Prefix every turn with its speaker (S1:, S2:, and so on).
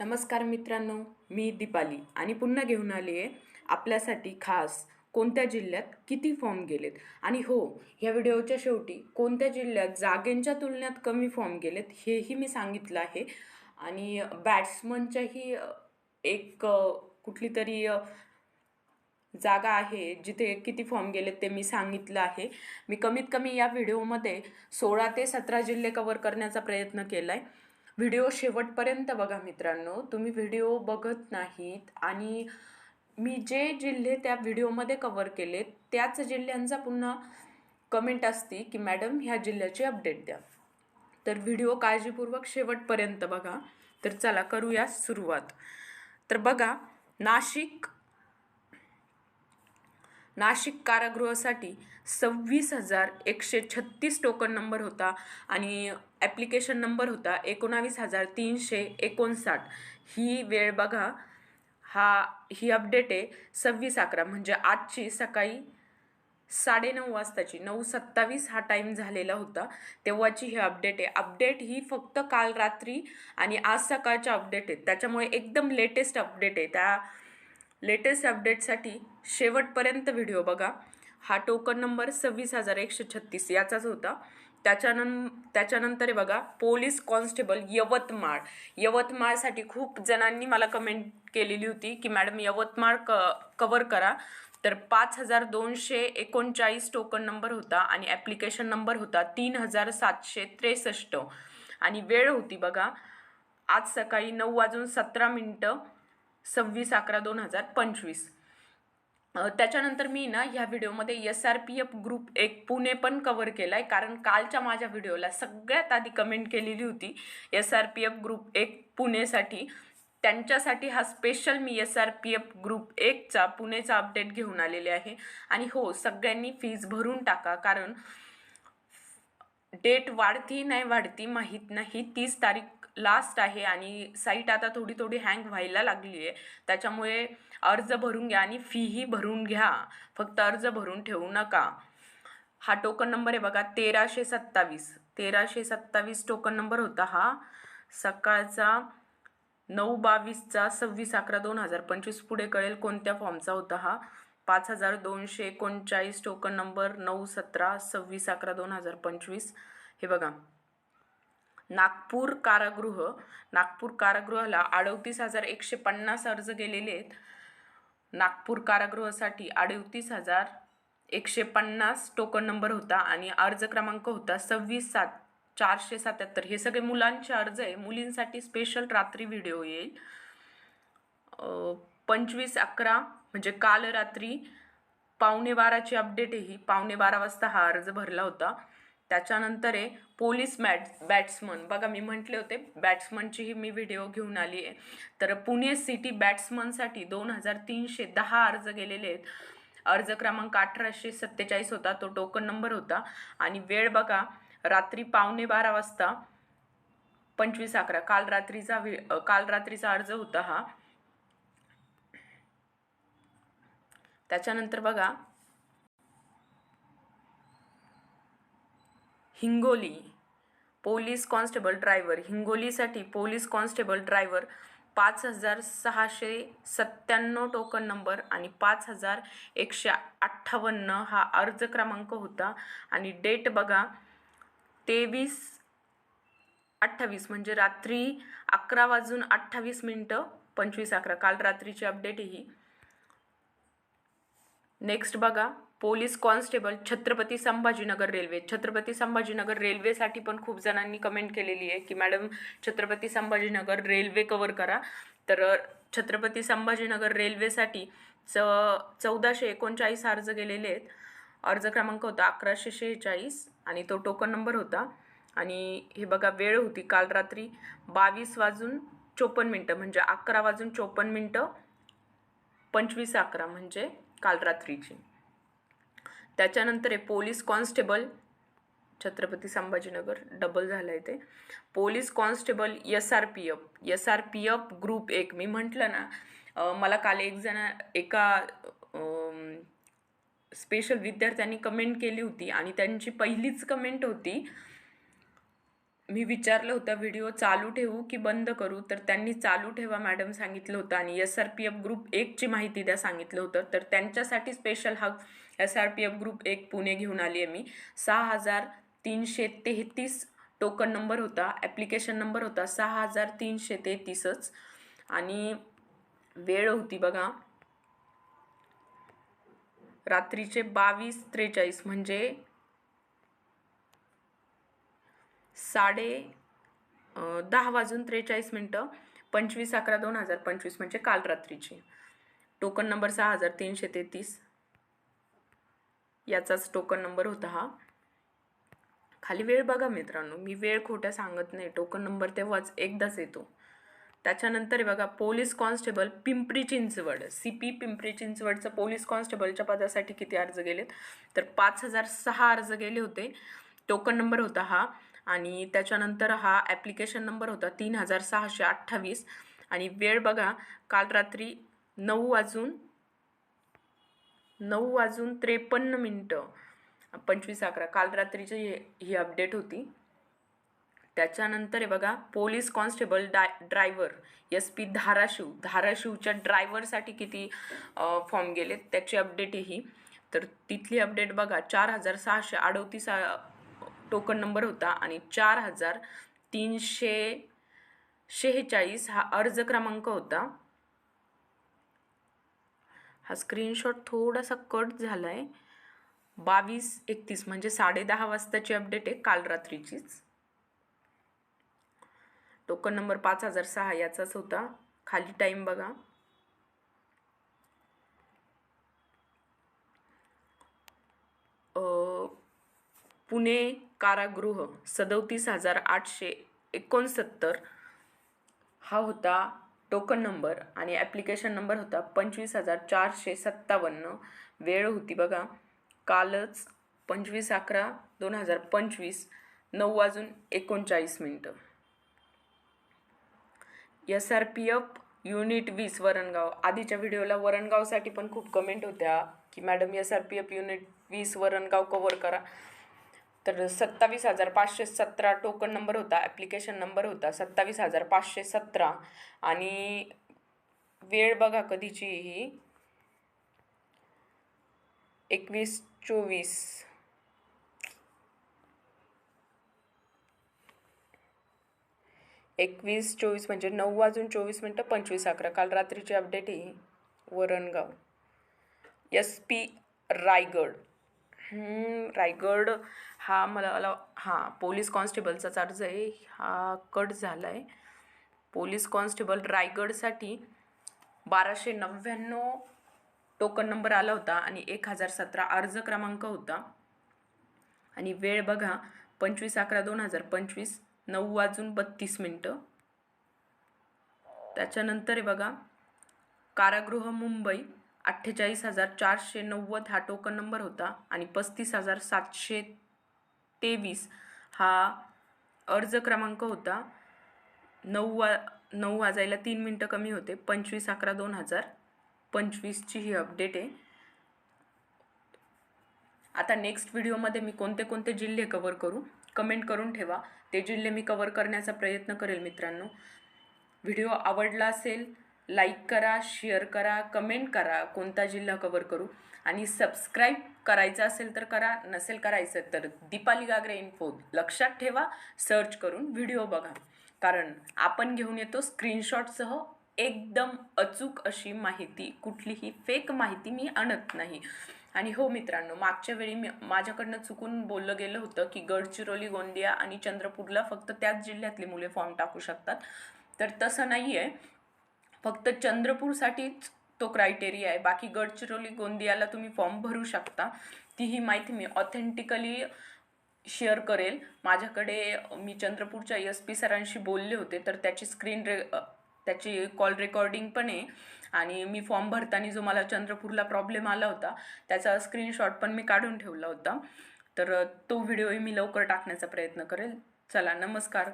S1: नमस्कार मित्रांनो मी दीपाली आणि पुन्हा घेऊन आली आहे आपल्यासाठी खास कोणत्या जिल्ह्यात किती फॉर्म गेलेत? आणि हो ह्या व्हिडिओच्या शेवटी कोणत्या जिल्ह्यात जागेंच्या तुलनेत कमी फॉर्म गेलेत हेही मी सांगितलं आहे. आणि बॅट्समनच्याही एक कुठली तरी जागा आहे जिथे किती फॉर्म गेलेत ते मी सांगितलं आहे. मी कमीत कमी या व्हिडिओमध्ये सोळा ते सतरा जिल्हे कवर करण्याचा प्रयत्न केला आहे व्हिडिओ शेवटपर्यंत बघा मित्रांनो. तुम्ही व्हिडिओ बघत नाहीत आणि मी जे जिल्हे त्या व्हिडिओमध्ये कवर केले त्याच जिल्ह्यांचा पुन्हा कमेंट असती की मॅडम ह्या जिल्ह्याची अपडेट द्या. तर व्हिडिओ काळजीपूर्वक शेवटपर्यंत बघा. तर चला करूया सुरुवात. तर बघा नाशिक नाशिक कारागृहासाठी सव्वीस हजार एकशे छत्तीस टोकन नंबर होता आणि ॲप्लिकेशन नंबर होता एकोणावीस हजार तीनशे एकोणसाठ. ही वेळ बघा हा ही अपडेट आहे सव्वीस अकरा म्हणजे आजची सकाळी साडेनऊ वाजताची नऊ सत्तावीस हा टाईम झालेला होता. तेव्हाची ही अपडेट आहे. अपडेट ही फक्त काल रात्री आणि आज सकाळच्या अपडेट आहेत. त्याच्यामुळे एकदम लेटेस्ट अपडेट आहे. त्या लेटेस्ट अपडेटसाठी शेवटपर्यंत व्हिडिओ बघा. हा टोकन नंबर सव्वीस हजार एकशे छत्तीस याचाच होता. त्याच्यानं त्याच्यानंतर आहे बघा पोलीस कॉन्स्टेबल यवतमाळ. यवतमाळसाठी खूप जणांनी मला कमेंट केलेली होती की मॅडम यवतमाळ क कवर करा. तर पाच हजार दोनशे एकोणचाळीस टोकन नंबर होता आणि ॲप्लिकेशन नंबर होता तीन हजार सातशे त्रेसष्ट. आणि वेळ होती बघा आज सकाळी नऊ वाजून सतरा मिनटं सव्वीस अकरा दोन हजार पंचवीस. त्याच्यानंतर मी ना ह्या व्हिडिओमध्ये S R P F group एक पुणे पण कवर केला आहे कारण कालच्या माझ्या व्हिडिओला सगळ्यात आधी कमेंट केलेली होती S R P F group एक पुणेसाठी. त्यांच्यासाठी हा स्पेशल मी S R P F group एकचा पुणेचा अपडेट घेऊन आलेले आहे. आणि हो सगळ्यांनी फीज भरून टाका. कारण डेट वाढती नाही वाढती माहीत नाही. तीस तारीख लास्ट आहे आणि साईट आता थोडी थोडी हँग व्हायला लागली आहे. त्याच्यामुळे अर्ज भरून घ्या आणि फीही भरून घ्या. फक्त अर्ज भरून ठेवू नका. हा टोकन नंबर आहे बघा तेराशे सत्तावीस. तेराशे सत्तावीस टोकन नंबर होता हा. सकाळचा नऊ बावीसचा सव्वीस अकरा दोन हजार पंचवीस. पुढे कळेल कोणत्या फॉर्मचा होता हा. पाच हजार दोनशे एकोणचाळीस टोकन नंबर नऊ सतरा सव्वीस अकरा दोन हजार पंचवीस. हे बघा. नागपूर कारागृह. नागपूर कारागृहाला अडतीस हजार एकशे पन्नास अर्ज गेलेले आहेत. नागपूर कारागृहासाठी अडतीस हजार एकशे पन्नास टोकन नंबर होता आणि अर्ज क्रमांक होता सव्वीस सात चारशे सत्याहत्तर. हे सगळे मुलांचे अर्ज आहे. मुलींसाठी स्पेशल रात्री व्हिडिओ येईल. पंचवीस अकरा म्हणजे काल रात्री पावणे बाराची अपडेट आहे. ही पावणे बारा वाजता हा अर्ज भरला होता. त्याच्यानंतर आहे पोलीस बॅट बॅट्समन. बघा मी म्हटले होते बॅट्समनचीही मी व्हिडिओ घेऊन आली आहे तर पुणे सिटी बॅट्समनसाठी दोन हजार तीनशे दहा अर्ज गेलेले आहेत. अर्ज क्रमांक अठराशे सत्तेचाळीस होता तो टोकन नंबर होता. आणि वेळ बघा रात्री पावणे बारा वाजता पंचवीस अकरा. काल रात्रीचा व्हि काल रात्रीचा अर्ज होता हा. त्याच्यानंतर बघा हिंगोली पोलीस कॉन्स्टेबल ड्रायव्हर. हिंगोलीसाठी पोलीस कॉन्स्टेबल ड्रायव्हर पाच हजार सहाशे सत्त्याण्णव टोकन नंबर आणि पाच हजार एकशे अठ्ठावन्न हा अर्ज क्रमांक होता. आणि डेट बघा तेवीस अठ्ठावीस म्हणजे रात्री अकरा वाजून अठ्ठावीस मिनटं पंचवीस अकरा. काल रात्रीची अपडेट ही. नेक्स्ट बघा police constable Chhatrapati Sambhajinagar railway. Chhatrapati Sambhajinagar रेल्वेसाठी पण खूप जणांनी कमेंट केलेली आहे की madam Chhatrapati Sambhajinagar railway cover करा. तर छत्रपती संभाजीनगर रेल्वेसाठी च चौदाशे एकोणचाळीस अर्ज गेलेले आहेत. अर्ज क्रमांक होता अकराशे शेहेचाळीस आणि तो टोकन नंबर होता. आणि हे बघा वेळ होती काल रात्री बावीस वाजून चोपन्न मिनटं म्हणजे अकरा वाजून चोपन्न मिनटं पंचवीस अकरा म्हणजे काल रात्रीची. त्याच्यानंतर आहे police constable Chhatrapati Sambhajinagar double झालं आहे ते. Police constable S R P F S R P F group एक. मी म्हटलं ना मला काल एक जण एका स्पेशल विद्यार्थ्यांनी कमेंट केली होती आणि त्यांची पहिलीच कमेंट होती मी विचारलं होतं व्हिडिओ चालू ठेवू की बंद करू? तर त्यांनी चालू ठेवा मॅडम सांगितलं होतं आणि S R P F group एकची माहिती द्या सांगितलं होतं. तर त्यांच्यासाठी स्पेशल हा S R P F group एक पुणे घेऊन आली आहे मी. सहा हजार तीनशे तेहतीस टोकन नंबर होता ॲप्लिकेशन नंबर होता सहा हजार तीनशे तेहतीसच. आणि वेळ होती बघा रात्रीचे बावीस त्रेचाळीस म्हणजे साडे दहा वाजून त्रेचाळीस मिनटं पंचवीस अकरा दोन हजार पंचवीस म्हणजे काल रात्रीची. टोकन नंबर सहा हजार तीनशे तेहतीस. याचाच टोकन नंबर होता हा. खाली वेळ बघा मित्रांनो मी वेळ खोट्या सांगत नाही टोकन नंबर तेव्हाच एकदाच येतो. त्याच्यानंतर बघा police constable Pimpri Chinchwad C P Pimpri चिंचवडचं police कॉन्स्टेबलच्या पदासाठी किती अर्ज गेलेत? तर पाच हजार सहा अर्ज गेले होते. टोकन नंबर होता हा आणि त्याच्यानंतर हा ॲप्लिकेशन नंबर होता तीन हजार सहाशे अठ्ठावीस. आणि वेळ बघा काल रात्री नऊ वाजून नऊ वाजून त्रेपन्न मिनटं पंचवीस अकरा. काल रात्रीची ही ही अपडेट होती. त्याच्यानंतर आहे बघा पोलीस कॉन्स्टेबल डाय ड्रायव्हर एस पी धाराशिव. धाराशिवच्या ड्रायव्हरसाठी किती फॉर्म गेलेत त्याची अपडेट आहे ही. तर तिथली अपडेट बघा चार हजार सहाशे अडोतीस टोकन नंबर होता आणि चार हजार तीनशे शेहेचाळीस हा अर्ज क्रमांक होता. हा स्क्रीनशॉट थोडासा कट झाला आहे बावीस एकतीस म्हणजे साडे दहा वाजताची अपडेट आहे काल रात्रीचीच. टोकन नंबर पाच हजार सहा याचाच होता. खाली टाईम बघा. पुणे कारागृह सदोतीस हजार आठशे एकोणसत्तर हा होता. टोकन नंबर आणि ॲप्लिकेशन नंबर होता पंचवीस हजार चारशे सत्तावन्न. वेळ होती बघा. कालच पंचवीस अकरा दोन हजार पंचवीस. नऊ वाजून एकोणचाळीस मिनटं. S R P F unit वीस वरणगाव. आधीच्या व्हिडिओला वरणगावसाठी पण खूप कमेंट होत्या की madam S R P F unit वीस वरणगाव कवर करा. तर सत्तावीस हजार पाचशे सतरा टोकन नंबर होता ॲप्लिकेशन नंबर होता सत्तावीस हजार पाचशे सतरा. आणि वेळ बघा कधीची ही. एकवीस चोवीस. एकवीस चोवीस म्हणजे नऊ वाजून चोवीस मिनटं पंचवीस अकरा. काल रात्रीची अपडेट ही. Varangaon. S P Raigad. Raigad हा मला हां पोलीस कॉन्स्टेबलचाच अर्ज आहे. हा कट झाला आहे पोलीस कॉन्स्टेबल रायगडसाठी बाराशे नव्याण्णव टोकन नंबर आला होता आणि एक हजार सतरा अर्ज क्रमांक होता. आणि वेळ बघा पंचवीस अकरा दोन हजार पंचवीस नऊ वाजून बत्तीस मिनटं. त्याच्यानंतर आहे बघा कारागृह मुंबई अठ्ठेचाळीस हजार चारशे नव्वद हा टोकन नंबर होता आणि पस्तीस हजार सातशे तेवीस हा अर्ज क्रमांक होता. नऊ वा नऊ वाजायला तीन मिनटं कमी होते. पंचवीस अकरा दोन हजार पंचवीसची ही अपडेट आहे. आता नेक्स्ट व्हिडिओमध्ये मी कोणते कोणते जिल्हे कवर करू? कमेंट करून ठेवा. ते जिल्हे मी कवर करण्याचा प्रयत्न करेल मित्रांनो. व्हिडिओ आवडला असेल लाईक करा शेअर करा कमेंट करा. कोणता जिल्हा कवर करू? आणि सबस्क्राईब करायचं असेल तर करा नसेल करायचं तर दीपाली गागरे इन्फो लक्षात ठेवा. सर्च करून व्हिडिओ बघा. कारण आपण घेऊन येतो स्क्रीनशॉटसह एकदम अचूक अशी माहिती. कुठलीही फेक माहिती मी आणत नाही. आणि हो मित्रांनो मागच्या वेळी मी माझ्याकडनं चुकून बोललं गेलं होतं की गडचिरोली गोंदिया आणि चंद्रपूरला फक्त त्याच जिल्ह्यातली मुले फॉर्म टाकू शकतात. तर तसं नाही आहे फक्त चंद्रपूरसाठीच तो क्रायटेरिया आहे. बाकी गडचिरोली गोंदियाला तुम्ही फॉर्म भरू शकता. ती ही माहिती मी ऑथेंटिकली शेअर करेल. माझ्याकडे मी चंद्रपूरच्या एस पी सरांशी बोलले होते तर त्याची स्क्रीन रे त्याची कॉल रेकॉर्डिंग पण आहे. आणि मी फॉर्म भरताना जो मला चंद्रपूरला प्रॉब्लेम आला होता त्याचा स्क्रीनशॉट पण मी काढून ठेवला होता. तर तो व्हिडिओही मी लवकर टाकण्याचा प्रयत्न करेल. चला नमस्कार.